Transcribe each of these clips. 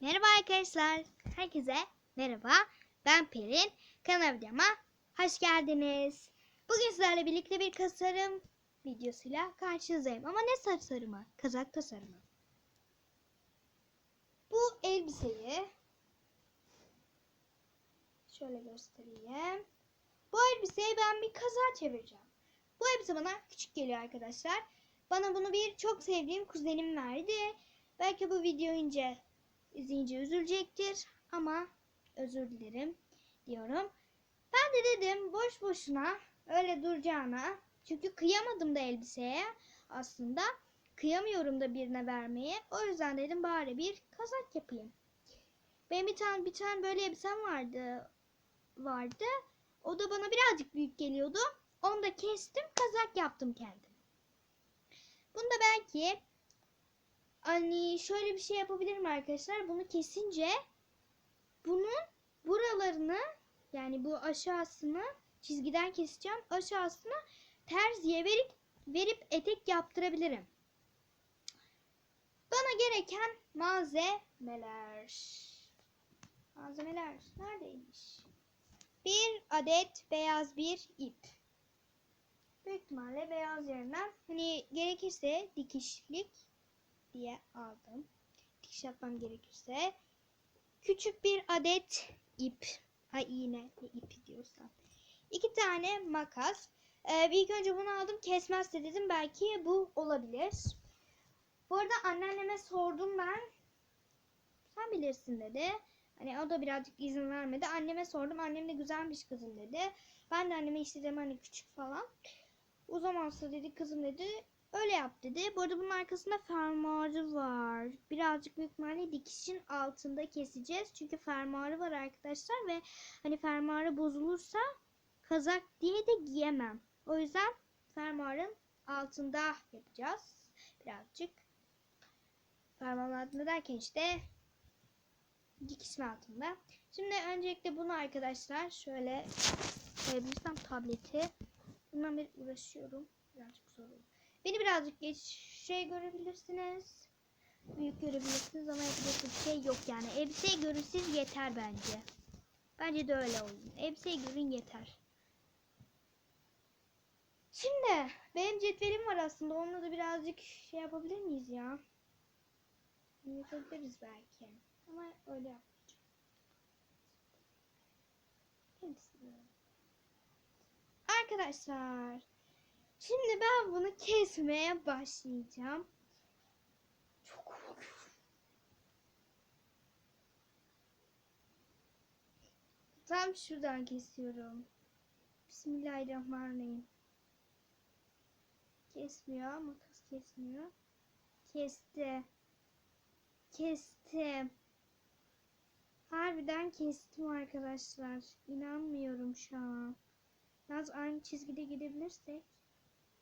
Merhaba arkadaşlar. Herkese merhaba. Ben Pelin. Kanal videoma hoş geldiniz. Bugün sizlerle birlikte bir tasarım videosuyla karşınızdayım. Ama ne tasarımı? Kazak tasarımı. Bu elbiseyi şöyle göstereyim. Bu elbiseyi ben bir kaza çevireceğim. Bu elbise bana küçük geliyor arkadaşlar. Bana bunu bir çok sevdiğim kuzenim verdi. Belki bu video ince izleyince üzülecektir ama özür dilerim diyorum. Ben de dedim boş boşuna öyle duracağına çünkü kıyamadım da elbiseye aslında. Kıyamıyorum da birine vermeye. O yüzden dedim bari bir kazak yapayım. Benim bir tane bir tane böyle elbisem vardı vardı. O da bana birazcık büyük geliyordu. Onu da kestim, kazak yaptım kendim. Bunu da belki hani şöyle bir şey yapabilirim arkadaşlar. Bunu kesince bunun buralarını yani bu aşağısını çizgiden keseceğim. Aşağısını terziye verip verip etek yaptırabilirim. Bana gereken malzemeler. Malzemeler neredeymiş? Bir adet beyaz bir ip. Büyük ihtimalle beyaz yerinden hani gerekirse dikişlik diye aldım. Dikiş yapmam gerekirse. Küçük bir adet ip. Ay iğne ne ipi diyorsam. İki tane makas. Ee, ilk önce bunu aldım kesmezse dedim belki bu olabilir. Bu arada anneanneme sordum ben. Sen bilirsin dedi. Hani o da birazcık izin vermedi. Anneme sordum. Annem de güzelmiş kızım dedi. Ben de anneme işte dedim hani küçük falan. O zamansa dedi kızım dedi. Öyle yap dedi. Bu arada bunun arkasında fermuarı var. Birazcık büyük ihtimalle dikişin altında keseceğiz. Çünkü fermuarı var arkadaşlar ve hani fermuarı bozulursa kazak diye de giyemem. O yüzden fermuarın altında yapacağız. Birazcık. Fermuarın altında derken işte dikişin altında. Şimdi öncelikle bunu arkadaşlar şöyle koyabilirsem tableti. Bundan bir uğraşıyorum. Birazcık zor oldu. Beni birazcık geç şey görebilirsiniz. Büyük görebilirsiniz ama yapacak bir şey yok yani. Elbiseyi görürseniz yeter bence. Bence de öyle olsun. Elbiseyi görün yeter. Şimdi benim cetvelim var aslında. Onunla da birazcık şey yapabilir miyiz ya? Yapabiliriz belki. Ama öyle yapmayacağım. Arkadaşlar. Şimdi ben bunu kesmeye başlayacağım. Çok. Tam şuradan kesiyorum. Bismillahirrahmanirrahim. Kesmiyor. Makas kesmiyor. Kesti. Kestim. Harbiden kestim arkadaşlar. İnanmıyorum şu an. Biraz aynı çizgide gidebilirsek.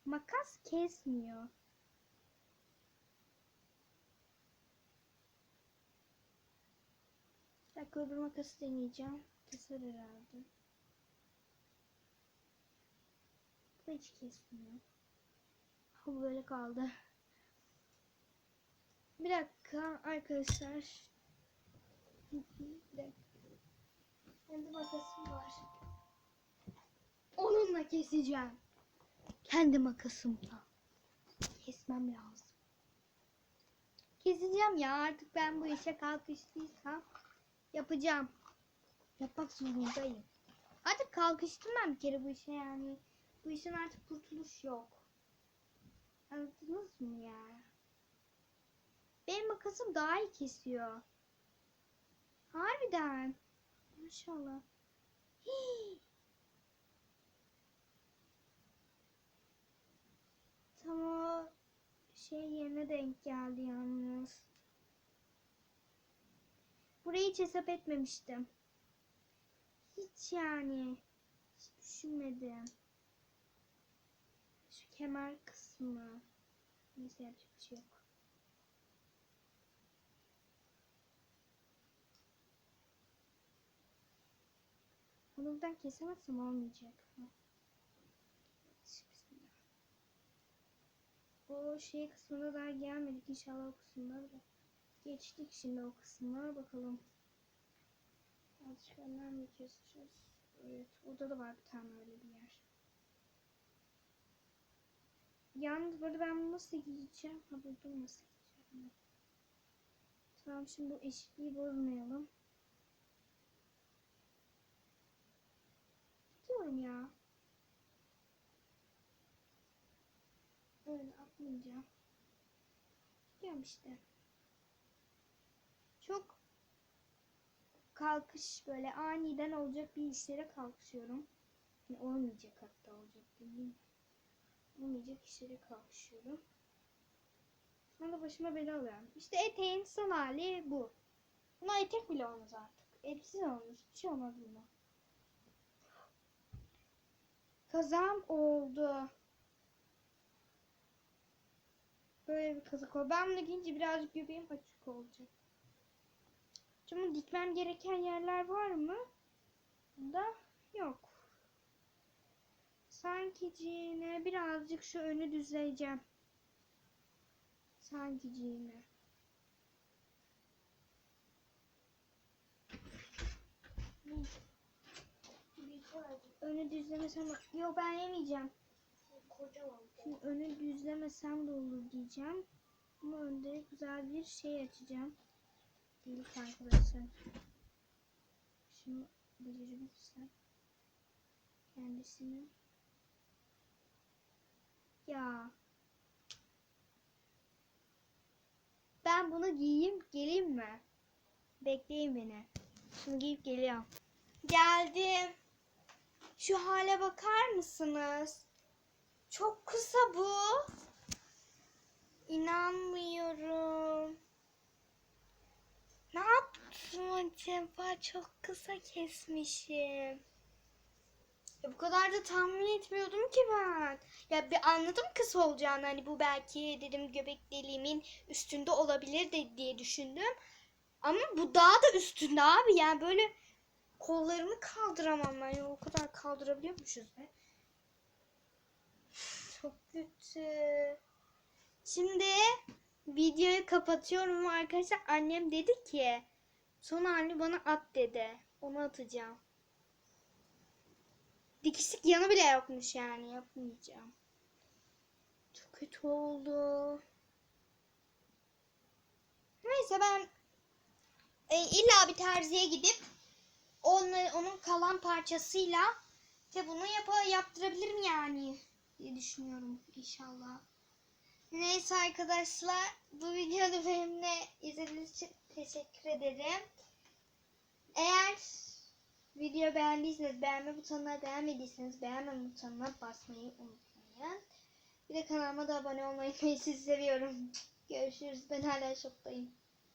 Makas kesmiyor. Dakika öbür makası deneyeceğim. Keser herhalde. Bu hiç kesmiyor. Bu böyle kaldı. Bir dakika arkadaşlar. Bir dakika. Kendi makasım var. Onunla keseceğim. Kendi makasımla. Kesmem lazım. Keseceğim ya artık ben bu işe kalkıştıysam yapacağım. Yapmak zorundayım. Artık kalkıştım ben bir kere bu işe yani. Bu işin artık kurtuluş yok. Anladınız mı ya? Benim makasım daha iyi kesiyor. Harbiden. Maşallah. Hii. Tam o şey yerine denk geldi yalnız. Burayı hiç hesap etmemiştim. Hiç yani. Hiç düşünmedim. Şu kemer kısmı. Neyse yapacak bir şey yok. Bunu buradan kesemezsem olmayacak. O şey kısmına daha gelmedik inşallah o kısımlara da Geçtik şimdi o kısmına bakalım. Azıcık önden mi keseceğiz? Evet. Orada da var bir tane öyle bir yer. Yalnız burada ben bunu nasıl giyeceğim? Ha buldum nasıl giyeceğim. Tamam şimdi bu eşitliği bozmayalım. Gidiyorum ya. Öyle atmayacağım. Gidiyorum işte. Çok kalkış böyle aniden olacak bir işlere kalkışıyorum. Yani olmayacak hatta olacak değil. Olmayacak işlere kalkışıyorum. Sonra da başıma bela alıyorum. İşte eteğin son hali bu. Buna etek bile olmaz artık. Elbise olmuş. Bir şey olmaz buna. Kazam oldu. Böyle bir kazak oldu. Ben bunu giyince birazcık göbeğim açık olacak. Şimdi dikmem gereken yerler var mı? Da yok. Sanki cine birazcık şu önü düzleyeceğim. Sanki cine. Önü düzlemesem yok ben yemeyeceğim. Şimdi önü düzlemesem de olur diyeceğim. Ama önde güzel bir şey açacağım. İlk arkadaşlar. Şunu becerebilirsem. Kendisini. Ya. Ben bunu giyeyim geleyim mi? Bekleyin beni. Şunu giyip geliyorum. Geldim. Şu hale bakar mısınız? Çok kısa bu. İnanmıyorum. Ne yaptım acaba? Çok kısa kesmişim. Ya bu kadar da tahmin etmiyordum ki ben. Ya bir anladım kısa olacağını. Hani bu belki dedim göbek deliğimin üstünde olabilir de diye düşündüm. Ama bu daha da üstünde abi. Yani böyle kollarımı kaldıramam ben. Ya o kadar kaldırabiliyormuşuz be. Çok kötü. Şimdi videoyu kapatıyorum arkadaşlar. Annem dedi ki son halini bana at dedi. Onu atacağım. Dikişlik yanı bile yokmuş yani. Yapmayacağım. Çok kötü oldu. Neyse ben e, illa bir terziye gidip onları, onun kalan parçasıyla de bunu yap yaptırabilirim yani diye düşünüyorum inşallah. Neyse arkadaşlar bu videoda benimle izlediğiniz için teşekkür ederim. Eğer video beğendiyseniz beğenme butonuna beğenmediyseniz beğenme butonuna basmayı unutmayın. Bir de kanalıma da abone olmayı. Sizi seviyorum. Görüşürüz. Ben hala şoktayım.